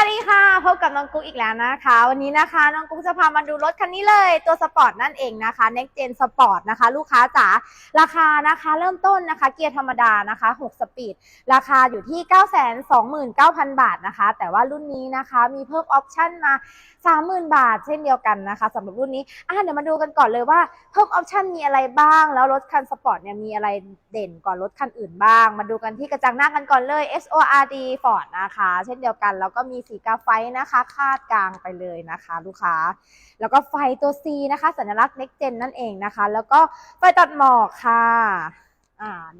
วัสดีค่ะ พบกับน้องกุ๊กอีกแล้วนะคะ วันนี้นะคะ น้องกุ๊กจะพามาดูรถคันนี้เลย ตัวสปอร์ตนั่นเองนะคะ Next Gen Sport นะคะ ลูกค้าจ๋าราคานะคะเริ่มต้นนะคะ เกียร์ธรรมดานะคะ 6 สปีด ราคาอยู่ที่ 929,000 บาทนะคะ แต่ว่ารุ่นนี้นะคะมีเพิ่มออปชั่นมา 30,000 บาท เช่นเดียวกันนะคะสำหรับรุ่นนี้อะเดี๋ยวมาดูกันก่อนเลยว่าเพิ่มออปชั่นมีอะไรบ้าง แล้วรถคันสปอร์ตเนี่ยมีอะไรเด่นกว่ารถคันอื่นบ้าง มาดูกันที่กระจังหน้ากันก่อนเลย SORD Ford นะคะ เช่นเดียวกันแล้วก็มีสีกาไฟนะคะ คาดกลางไปเลยนะคะ ลูกค้า แล้วก็ไฟตัว C นะคะ สัญลักษณ์ Next Gen นั่นเองนะคะ แล้วก็ไฟตัดหมอกค่ะ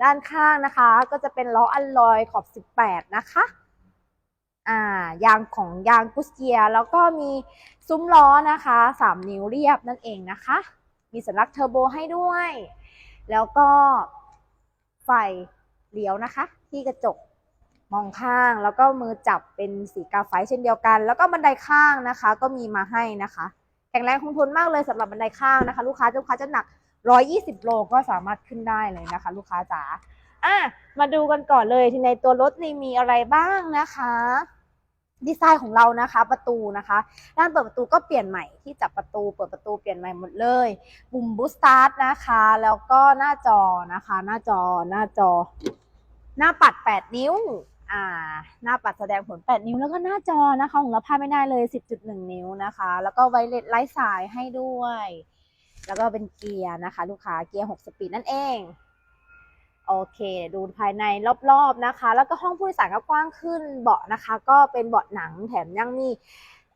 ด้านข้างนะคะก็จะเป็นล้ออัลลอยขอบ 18 นะคะอ่ายางของยางกุสเกีย แล้วก็มีซุ้มล้อนะคะสามนิ้วเรียบนั่นเองนะคะ มีสัญลักษณ์เทอร์โบให้ด้วย แล้วก็ไฟเลี้ยวนะคะ ที่กระจก มองข้าง แล้วก็มือจับเป็นสีกาไฟเช่นเดียวกัน แล้วก็บันไดข้างนะคะ ก็มีมาให้นะคะ แข็งแรงคงทนมากเลยสำหรับบันไดข้างนะคะ ลูกค้าลูกค้าจะหนัก 120 โลก็สามารถขึ้นได้เลยนะคะ ลูกค้าจ๋าอะมาดูกันก่อนเลยที่ในตัวรถนี่มีอะไรบ้างนะคะดีไซน์ของเรานะคะประตูนะคะด้านเปิดประตูก็เปลี่ยนใหม่ที่จับประตูเปิดประตูเปลี่ยนใหม่หมดเลยปุ่มบูสตาร์ทนะคะ แล้วก็หน้าจอนะคะ หน้าจอหน้าจอ หน้าปัด 8 นิ้ว อ่าหน้าปัดแสดงผล 8 นิ้วแล้วก็หน้าจอนะคะ ของเราพลาดไม่ได้เลย 10.1 นิ้วนะคะ แล้วก็ไวเลสไร้สายให้ด้วย แล้วก็เป็นเกียร์นะคะ ลูกค้าเกียร์ 6 สปีดนั่นเอง โอเคดูภายในรอบๆนะคะ แล้วก็ห้องผู้โดยสารก็กว้างขึ้นเบาะนะคะ ก็เป็นเบาะหนังแถมยังมี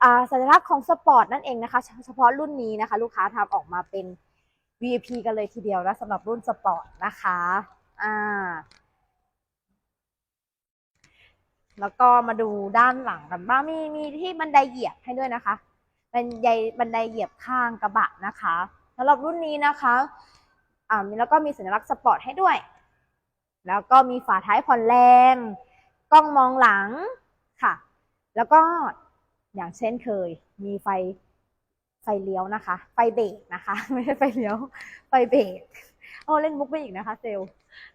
อ่าสัญลักษณ์ของสปอร์ตนั่นเองนะคะ เฉพาะรุ่นนี้นะคะ ลูกค้าทำออกมาเป็น VIP กันเลยทีเดียวนะสำหรับรุ่นสปอร์ตนะคะ อ่า แล้วก็มาดูด้านหลังกันบ้างมีมีที่บันไดเหยียบให้ด้วยนะคะบันไดบันไดเหยียบข้างกระบะนะคะสำหรับรุ่นนี้นะคะอ่าแล้วก็มีสัญลักษณ์สปอร์ตให้ด้วย แล้วก็มีฝาท้ายผ่อนแรง กล้องมองหลังค่ะ แล้วก็อย่างเช่นเคย มีไฟไฟเลี้ยวนะคะ ไฟเบรกนะคะ ไม่ใช่ไฟเลี้ยว ไฟเบรกโอ้เล่นมุกไปอีกนะคะเซล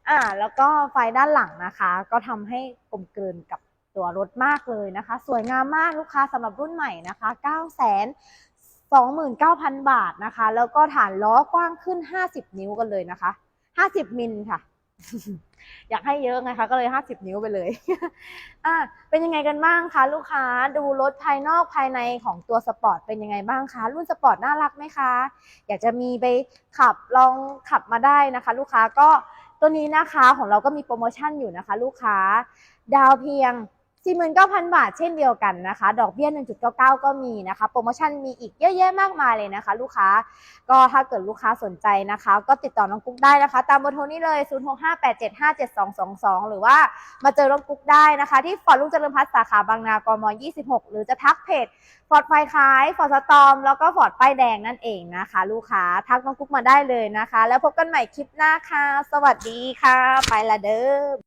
อ่า แล้วก็ไฟด้านหลังนะคะ ก็ทำให้กลมเกลืนกับ ตัวรถมากเลยนะคะ สวยงามมากลูกค้าสำหรับรุ่นใหม่นะคะ 9 29,000 บาทนะคะ แล้วก็ฐานล้อกว้างขึ้น 50 นิ้วกันเลยนะคะ 50 มิลค่ะ อยากให้เยอะไงคะ ก็เลย 50 นิ้วไปเลย อะเป็นยังไงกันบ้างคะ ลูกค้าดูรถภายนอกภายในของตัวสปอร์ตเป็นยังไงบ้างคะ รุ่นสปอร์ตน่ารักไหมคะ อยากจะมีไปขับลองขับมาได้นะคะ ลูกค้าก็ตัวนี้นะคะของเราก็มีโปรโมชั่นอยู่นะคะ ลูกค้า ดาวเพียง 49,000 บาทเช่นเดียวกันนะคะ ดอกเบี้ย 1.99 ก็มีนะคะ โปรโมชั่นมีอีกเยอะแยะมากมายเลยนะคะ ลูกค้า ก็ถ้าเกิดลูกค้าสนใจนะคะ ก็ติดต่อน้องกุ๊กได้นะคะ ตามเบอร์โทรนี้เลย 0658757222 หรือว่ามาเจอน้องกุ๊กได้นะคะ ที่ฟอร์ดลุงเจริญพัฒน์สาขาบางนากม 26 หรือจะทักเพจฟอร์ดไฟขายฟอร์ดสตอมแล้วก็ฟอร์ดป้ายแดงนั่นเองนะคะ ลูกค้าทักน้องกุ๊กมาได้เลยนะคะ แล้วพบกันใหม่คลิปหน้าค่ะ สวัสดีค่ะ ไปละเด้อ